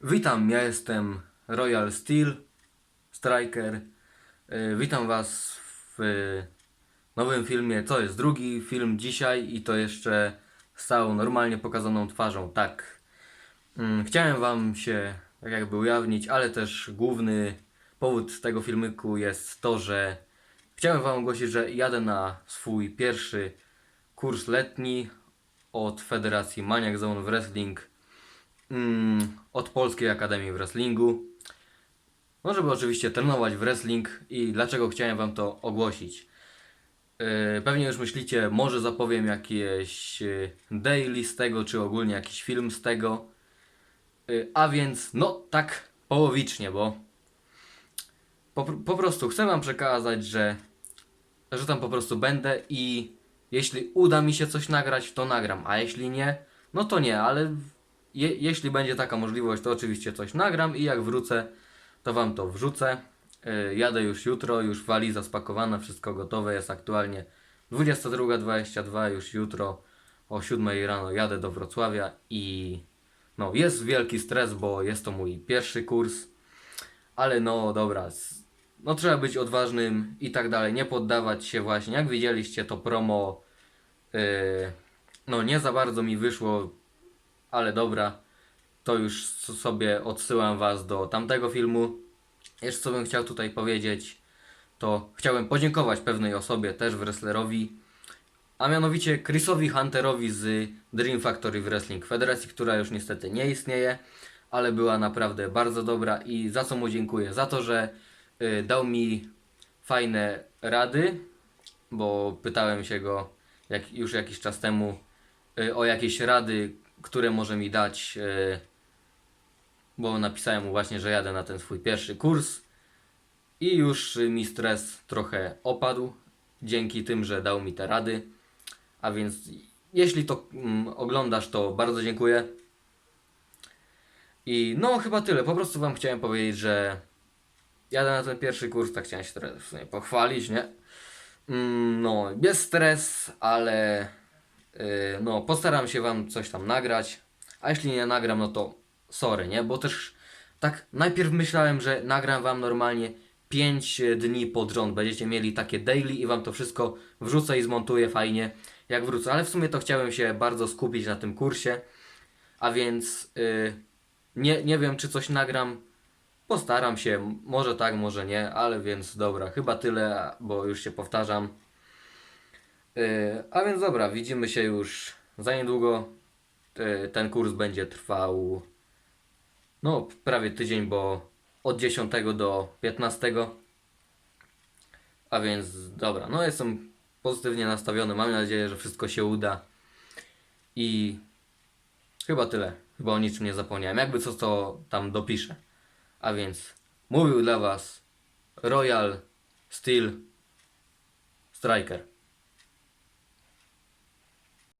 Witam, ja jestem Royal Steel Striker. E, Witam Was w e, nowym filmie. To jest drugi film dzisiaj i to jeszcze z całą normalnie pokazaną twarzą. Tak. Mm, Chciałem Wam się tak jakby ujawnić, ale też główny powód tego filmiku jest to, że chciałem Wam ogłosić, że jadę na swój pierwszy kurs letni od Federacji Maniac Zone Wrestling mm, od Polskiej Akademii Wrestlingu. No, żeby oczywiście trenować w wrestling i dlaczego chciałem Wam to ogłosić. Yy, pewnie już myślicie, może zapowiem jakieś yy, daily z tego, czy ogólnie jakiś film z tego. Yy, a więc, no tak połowicznie, bo po, po prostu chcę Wam przekazać, że, że tam po prostu będę i jeśli uda mi się coś nagrać, to nagram, a jeśli nie, no to nie, ale je, jeśli będzie taka możliwość, to oczywiście coś nagram i jak wrócę, to Wam to wrzucę. Yy, jadę już jutro, już waliza spakowana, wszystko gotowe, jest aktualnie 22.22, już jutro o 7 rano jadę do Wrocławia i no jest wielki stres, bo jest to mój pierwszy kurs, ale no dobra, no trzeba być odważnym i tak dalej, nie poddawać się właśnie, jak widzieliście to promo, yy, no nie za bardzo mi wyszło, ale dobra, to już sobie odsyłam Was do tamtego filmu. Jeszcze co bym chciał tutaj powiedzieć, to chciałem podziękować pewnej osobie, też wrestlerowi, a mianowicie Chrisowi Hunterowi z Dream Factory Wrestling Federacji, która już niestety nie istnieje, ale była naprawdę bardzo dobra i za co mu dziękuję? Za to, że y, dał mi fajne rady, bo pytałem się go jak, już jakiś czas temu y, o jakieś rady, które może mi dać, y, bo napisałem mu właśnie, że jadę na ten swój pierwszy kurs i już mi stres trochę opadł dzięki tym, że dał mi te rady. A więc jeśli to mm, oglądasz, to bardzo dziękuję. I no chyba tyle. Po prostu wam chciałem powiedzieć, że jadę na ten pierwszy kurs, tak chciałem się sumie pochwalić, nie? Mm, no, jest stres, ale no, postaram się wam coś tam nagrać. A jeśli nie nagram, no to sorry, nie? Bo też tak najpierw myślałem, że nagram wam normalnie 5 dni pod rząd. Będziecie mieli takie daily i wam to wszystko wrzucę i zmontuję fajnie, jak wrócę. Ale w sumie to chciałem się bardzo skupić na tym kursie. A więc yy, nie, nie wiem, czy coś nagram. Postaram się, może tak, może nie, ale więc dobra, chyba tyle, bo już się powtarzam. Yy, a więc dobra, widzimy się już za niedługo. Yy, ten kurs będzie trwał no prawie tydzień, bo od 10 do 15. A więc dobra, no jestem pozytywnie nastawiony. Mam nadzieję, że wszystko się uda. I chyba tyle. Chyba o niczym nie zapomniałem. Jakby co, to tam dopiszę. A więc mówił dla Was Royal Steel Striker.